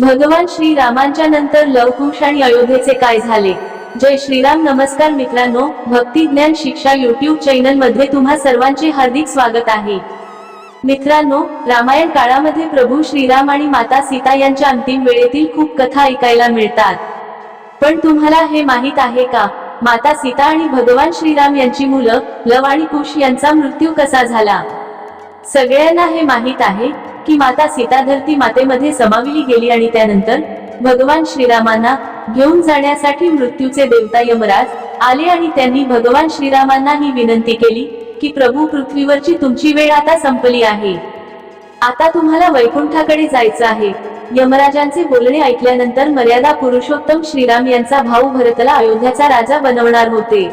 भगवान श्रीरामांच्या नंतर लवकुश आणि अयोध्येचे काय झाले? जय श्रीराम नमस्कार मित्रांनो भक्ती ज्ञान शिक्षा युट्यूब चॅनलमध्ये तुम्हा सर्वांचे हार्दिक स्वागत आहे. मित्रांनो रामायण काळामध्ये प्रभू श्रीराम आणि माता सीता यांच्या अंतिम वेळेतील खूप कथा ऐकायला मिळतात. पण तुम्हाला हे माहीत आहे का? माता सीता आणि भगवान श्रीराम यांची मुलं लव आणि कुश यांचा मृत्यू कसा झाला? सगळ्यांना हे माहीत आहे की माता सीता धरती मातेमध्ये समाविली गेली आणि त्यानंतर भगवान श्रीरामांना घेऊन जाण्यासाठी मृत्यूचे देवता यमराज आले आणि त्यांनी भगवान श्रीरामांना ही विनंती केली की प्रभू पृथ्वीवरची तुमची वेळ आता संपली आहे. आता तुम्हाला वैकुंठाकडे जायचं आहे. यमराजांचे बोलणे ऐकल्यानंतर मर्यादा पुरुषोत्तम श्रीराम यांचा भाऊ भरतला अयोध्याचा राजा बनवणार होते.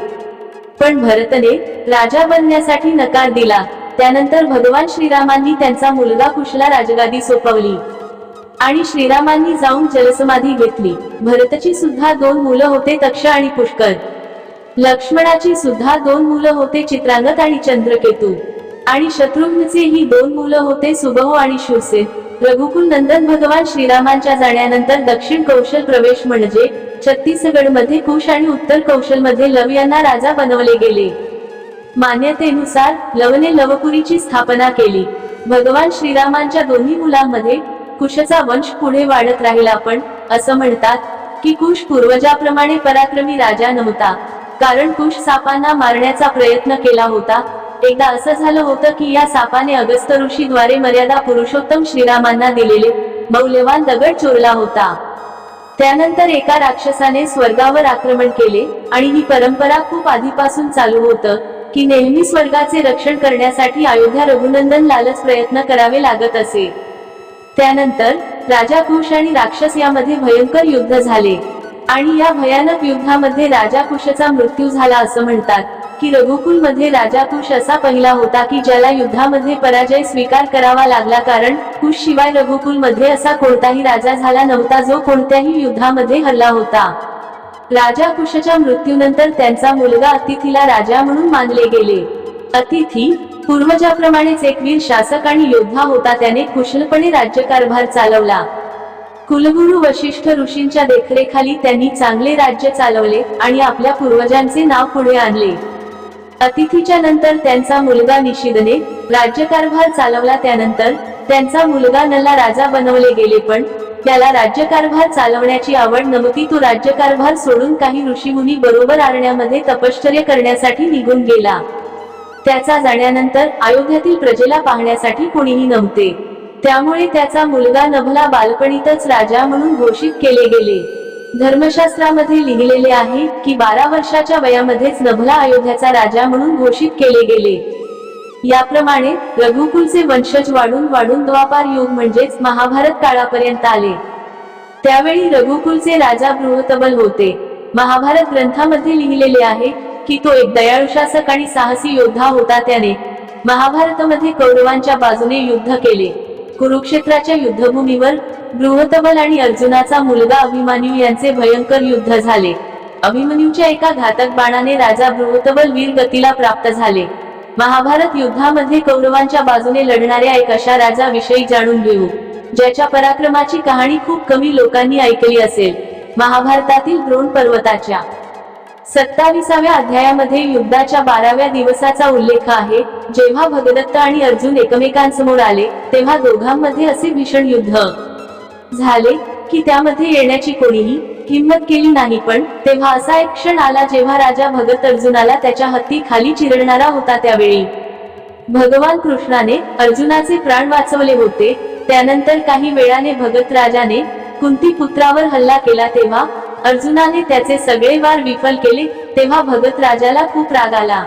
पण भरतने राजा बनण्यासाठी नकार दिला. त्यानंतर भगवान श्रीरामांनी त्यांचा मुलगा कुशला राजगादी सोपवली. आणि श्रीरामांनी जाऊन जलसमाधी घेतली. भरतची सुद्धा दोन मुलं होते तक्ष आणि पुष्कर. लक्ष्मणाची सुद्धा दोन मुलं होते चित्रांगत आणि चंद्रकेतू. आणि शत्रुघ्नचे ही दोन मुलं होते सुबह आणि शिवसेन रघुकुल नंदन भगवान श्रीरामांच्या जाण्यानंतर दक्षिण कौशल प्रवेश म्हणजे छत्तीसगडमध्ये कुश आणि उत्तर कौशलमध्ये लव यांना राजा बनवले गेले. मान्यतेनुसार लवने लवपुरीची स्थापना केली. भगवान श्रीरामांच्या दोन्ही मुलांमध्ये कुशचा वंश पुढे वाढत राहिला पण असं म्हणतात की कुश पूर्वजाप्रमाणे पराक्रमी राजा नव्हता. कारण कुश सापांना मारण्याचा प्रयत्न केला होता. एकदा असं झालं होतं की या सापाने अगस्त ऋषीद्वारे मर्यादा पुरुषोत्तम श्रीरामांना दिलेले मौल्यवान दगड चोरला होता. त्यानंतर एका राक्षसाने स्वर्गावर आक्रमण केले आणि ही परंपरा खूप आधीपासून चालू होतं. की नेहमी स्वर्गाचे रक्षण करण्यासाठी अयोध्या रघुनंदन लालच प्रयत्न करावे लागत असे. त्यानंतर राजा कुश आणि राक्षस यामध्ये भयंकर युद्ध झाले. आणि या भयानक युद्धामध्ये राजा कुशचा मृत्यू झाला असं म्हणतात की रघुकुलमध्ये राजा कुश असा पहिला होता की ज्याला युद्धामध्ये पराजय स्वीकार करावा लागला कारण कुश शिवाय रघुकुलमध्ये असा कोणताही राजा झाला नव्हता जो कोणत्याही युद्धामध्ये हल्ला होता. राजा कुशच्या मृत्यूनंतर त्यांचा मुलगा अतिथीला राजा म्हणून मानले गेले. अतिथी पूर्वजाप्रमाणेच एक वीर शासक आणि योद्धा होता त्याने कुशलपणे राज्यकारभार चालवला. कुलगुरू वशिष्ठ ऋषींच्या देखरेखाली त्यांनी चांगले राज्य चालवले आणि आपल्या पूर्वजांचे नाव पुढे आणले. अतिथीच्या नंतर त्यांचा मुलगा निशिदने राज्यकारभार चालवला त्यानंतर त्यांचा मुलगा नला राजा बनवले गेले पण त्याला राज्यकारभार चालवण्याची आवड नव्हती तो राज्यकारभार सोडून काही ऋषीमुनी बरोबर आरण्यामध्ये तपश्चर्य करण्यासाठी निघून गेला. त्याचा जाण्यानंतर अयोध्यातील प्रजेला पाहण्यासाठी कोणीही नव्हते. त्यामुळे त्याचा मुलगा नभला बालपणीतच राजा म्हणून घोषित केले गेले. धर्मशास्त्रामध्ये लिहिलेले आहे की बारा वर्षाच्या वयामध्येच नभला अयोध्याचा राजा म्हणून घोषित केले गेले. याप्रमाणे रघुकुलचे वंशज वाढून वाढून द्वापार युग म्हणजेच महाभारत काळापर्यंत आले. त्यावेळी रघुकुलचे राजा बृहतबल होते. महाभारत ग्रंथामध्ये लिहिलेले आहे की तो एक दयाळू शासक आणि साहसी योद्धा होता त्याने महाभारतामध्ये कौरवांच्या बाजूने युद्ध केले. कुरुक्षेत्राच्या युद्धभूमीवर बृहतबल आणि अर्जुनाचा मुलगा अभिमान्यू यांचे भयंकर युद्ध झाले. अभिमन्यूच्या एका घातक बाणाने राजा बृहतबल वीर गतीला प्राप्त झाले. महाभारत युद्धामध्ये कौरवांच्या बाजूने लढणाऱ्या एक अशा राजा विषयी जाणून घेऊ ज्याच्या पराक्रमाची कहाणी खूप कमी लोकांनी ऐकली असेल. महाभारतातील द्रोण पर्वताच्या सत्ताविसाव्या अध्यायामध्ये युद्धाच्या बाराव्या दिवसाचा उल्लेख आहे जेव्हा भगदत्त आणि अर्जुन एकमेकांसमोर आले तेव्हा दोघांमध्ये असे भीषण युद्ध झाले की त्यामध्ये येण्याची कोणीही किंमत केली नाही पण तेव्हा असा एक क्षण आला जेव्हा राजा भगत अर्जुनाला त्याच्या हत्ती खाली चिरडणारा होता त्यावेळी. भगवान कृष्णाने अर्जुनाचे प्राण वाचवले होते त्यानंतर काही वेळाने भगत राजाने कुंती पुत्रावर हल्ला केला तेव्हा अर्जुनाने त्याचे सगळे वार विफल केले तेव्हा भगत राजाला खूप राग आला.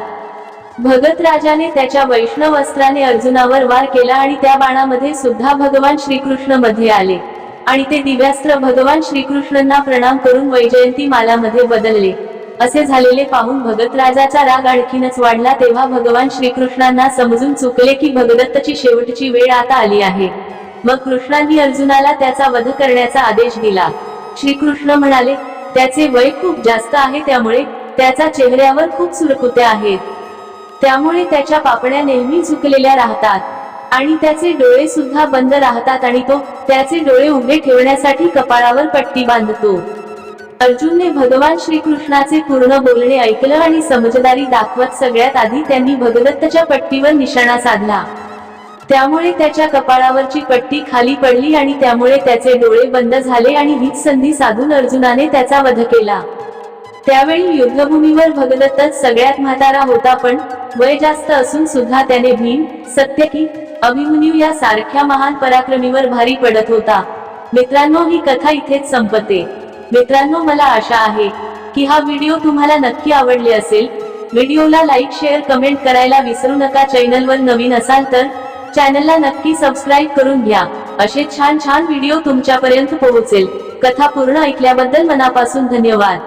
भगत राजाने त्याच्या वैष्णव अस्त्राने अर्जुनावर वार केला आणि त्या बाणामध्ये सुद्धा भगवान श्रीकृष्णमध्ये आले. आणि ते दिव्यास्त्र भगवान श्रीकृष्णांना प्रणाम करून वैजयंती मालामध्ये बदलले. असे झालेले पाहून भगत राजाचा राग आणखीनच वाढला तेव्हा भगवान श्रीकृष्णांना समजून चुकले की भगदत्तची शेवटची वेळ आता आली आहे. मग कृष्णांनी अर्जुनाला त्याचा वध करण्याचा आदेश दिला. श्रीकृष्ण म्हणाले त्याचे वय खूप जास्त आहे त्यामुळे त्याचा चेहऱ्यावर खूप सुरकुत्या आहेत. त्यामुळे त्याच्या पापण्या नेहमी झुकलेल्या राहतात. आणि त्याचे डोळे सुद्धा बंद राहतात आणि तो त्याचे डोळे उघडे ठेवण्यासाठी कपाळावर पट्टी बांधतो. अर्जुनने भगवान श्रीकृष्णाचे पूर्ण बोलणे ऐकलं आणि समजदारी दाखवत सगळ्यात आधी त्यांनी भगदत्तच्या पट्टीवर निशाणा साधला. त्यामुळे त्याच्या कपाळावरची पट्टी खाली पडली आणि त्यामुळे त्याचे डोळे बंद झाले आणि हीच संधी साधून अर्जुनाने त्याचा वध केला. त्यावेळी युद्धभूमीवर भगदत्तच सगळ्यात म्हातारा होता पण वय जास्त असून सुद्धा त्याने भीम सत्यकी अभिमन्यू या सारख्या महान पराक्रमीवर भारी पडत होता. मित्रांनो ही कथा इथेच संपते. मित्रांनो मला आशा आहे की हा व्हिडिओ तुम्हाला नक्की आवडले असेल. व्हिडिओला लाईक शेअर कमेंट करायला विसरू नका. चॅनलवर नवीन असाल तर चॅनलला नक्की सबस्क्राईब करून घ्या. असे छान छान व्हिडिओ तुमच्यापर्यंत पोहोचेल. कथा पूर्ण ऐकल्याबद्दल मनापासून धन्यवाद.